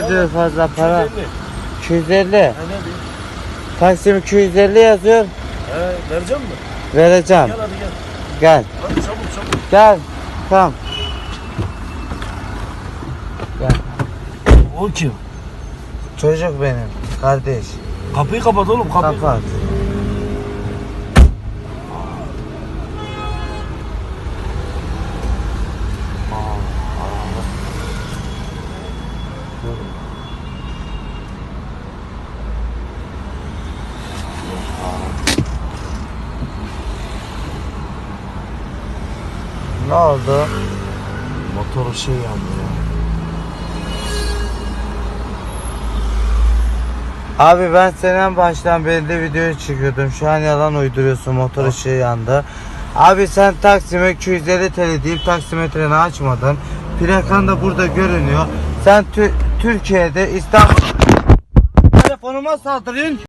para diyor fazla para. 250. 250. He? Taksim 250 yazıyor. He vereceğim mi? Vereceğim. Gel hadi gel. Gel. Hadi çabuk çabuk. Gel. Tamam. Gel. O kim? Çocuk benim. Kardeş. Kapıyı kapat oğlum kapıyı. Kapat. Ne oldu? Motoru şey yandı ya. Abi ben senin baştan beri de video çekiyordum. Şu an yalan uyduruyorsun. Motor ışığı yandı. Abi sen Taksim'e 250 TL deyip taksimetreni açmadın. Plakan da burada görünüyor. Sen Tü- Türkiye'de İstanbul telefonuma saldırıyorsun.